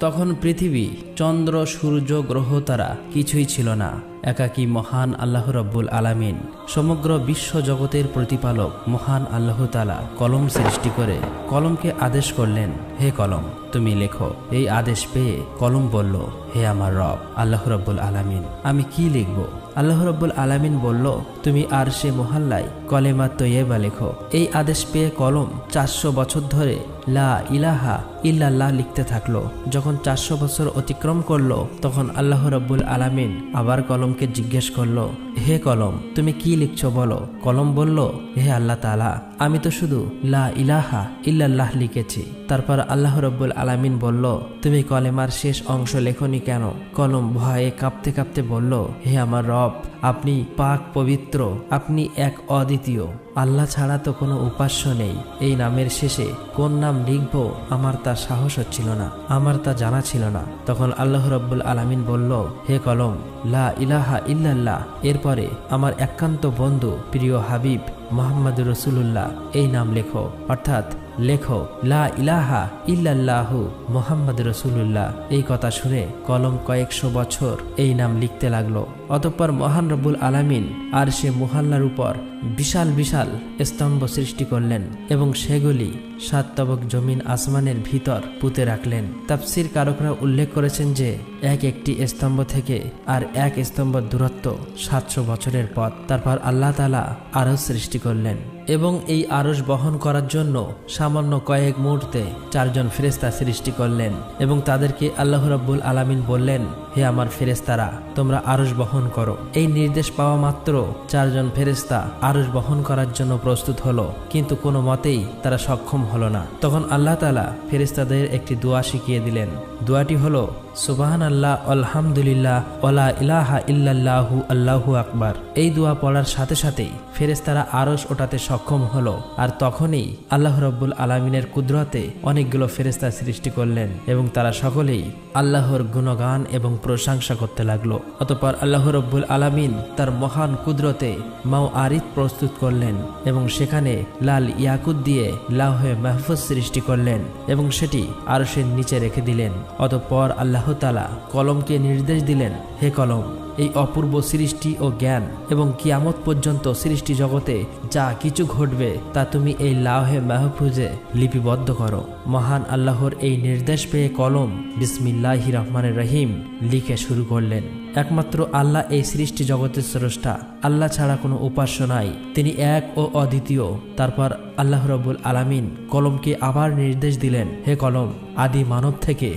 তখন পৃথিবী, চন্দ্র, সূর্য, গ্রহ তারা কিছুই ছিল না। একাকি মহান আল্লাহ রব্বুল আলামিন, সমগ্র বিশ্ব জগতের প্রতিপালক মহান আল্লাহ তালা কলম সৃষ্টি করে কলমকে আদেশ করলেন, হে কলম! তুমি লেখো, এই আদেশ পেয়ে কলম বলল, হে আমার রব, আল্লাহ রব্বুল আলামিন, আমি কি লিখব? আল্লাহ রব্বুল আলামিন বলল, তুমি আর সে মহাল্লায় কলেমা তৈয়বা লেখো। এই আদেশ পেয়ে কলম চারশো বছর ধরে লা ইলাহা ইল্লাল্লাহ লিখতে থাকল। যখন চারশো বছর অতিক্রম করল, তখন আল্লাহ রব্বুল আলামিন আবার কলমকে জিজ্ঞেস করল, হে কলম, তুমি কি লিখছো বলো? কলম বলল, হে আল্লাহ তালা আমি তো শুধু লা ইলাহা ইল্লাল্লাহ লিখেছি। তারপর আল্লাহ রব্বুল আলামিন বলল, তুমি কলেমার শেষ অংশ লেখনি কেন? কলম ভয়ে কাঁপতে কাঁপতে বলল, হে আমার রব, আপনি পাক পবিত্র, আপনি এক অদ্বিতীয়। আল্লাহ ছাড়া তো কোনো উপাস্য নেই। এই নামের শেষে কোন নাম লিখব আমার তা সাহস হচ্ছিল না, আমার তা জানা ছিল না। তখন আল্লাহ রব্বুল আলামিন বলল, হে কলম, লা ইলাহা ইল্লাল্লাহ, এরপরে আমার একান্ত বন্ধু, প্রিয় হাবিব মোহাম্মদ রসুল্লাহ এই নাম লেখো। অর্থাৎ লেখো, লা ইলাহা ইল্লাল্লাহু মোহাম্মদ রসুল্লাহ এই কথা শুনে কলম কয়েকশো বছর এই নাম লিখতে লাগল। অতঃপর মহান রবুল আলামিন আর সে মোহাল্লার উপর বিশাল বিশাল স্তম্ভ সৃষ্টি করলেন এবং সেগুলি সাত তবক জমিন আসমানের ভিতর পুঁতে রাখলেন। তাপসির কারকরা উল্লেখ করেছেন যে, এক একটি স্তম্ভ থেকে আর এক স্তম্ভ দূরত্ব সাতশো বছরের পথ। তারপর আল্লাহ তালা আরও সৃষ্টি করলেন এবং এই আরস বহন করার জন্য সামান্য কয়েক মুহূর্তে চারজন ফেরেস্তা সৃষ্টি করলেন এবং তাদেরকে আল্লাহ রাব্বুল আলামিন বললেন, হে আমার ফেরেস্তারা তোমরা আরস বহন করো। এই নির্দেশ পাওয়া মাত্র চারজন ফেরেস্তা আরস বহন করার জন্য প্রস্তুত হলো, কিন্তু কোনো মতেই তারা সক্ষম হলো না। তখন আল্লাহ তালা ফেরিস্তাদের একটি দোয়া শিখিয়ে দিলেন। দোয়াটি হলো সুবাহান আল্লাহ আলহামদুলিল্লাহ ওলা ইলাহা ইল্লাল্লাহু, আল্লাহু আকবার। এই দোয়া পড়ার সাথে সাথেই ফেরেস্তারা আরস ওটাতে সক্ষম হলো আর তখনই আল্লাহ রব্বুল আলমিনের কুদরতে অনেকগুলো ফেরেস্তা সৃষ্টি করলেন এবং তারা সকলেই আল্লাহর গুণগান এবং প্রশংসা করতে লাগল। অতপর আল্লাহ রব্বুল আলামিন তার মহান কুদরতে মাও আরিত প্রস্তুত করলেন এবং সেখানে লাল ইয়াকুদ দিয়ে লাহে মাহফুজ সৃষ্টি করলেন এবং সেটি আরশের নিচে রেখে দিলেন। অতঃপর আল্লাহ তালা কলমকে নির্দেশ দিলেন, হে কলম, এই অপূর্ব সৃষ্টি ও জ্ঞান এবং কিয়ামত পর্যন্ত সৃষ্টি জগতে যা কিছু ঘটবে, তা তুমি এই লাহে মাহফুজে লিপিবদ্ধ করো। মহান আল্লাহর এই নির্দেশ পেয়ে কলম বিসমিল্লাহ রহমানের রহিম লিখে শুরু করলেন। একমাত্র আল্লাহ এই সৃষ্টি জগতের স্রষ্টা, আল্লাহ ছাড়া কোনো উপাস্য নাই। তিনি এক ও অদ্বিতীয়। তারপর আল্লাহ রবুল আলামিন কলমকে আবার নির্দেশ দিলেন, হে কলম, আদি মানব থেকে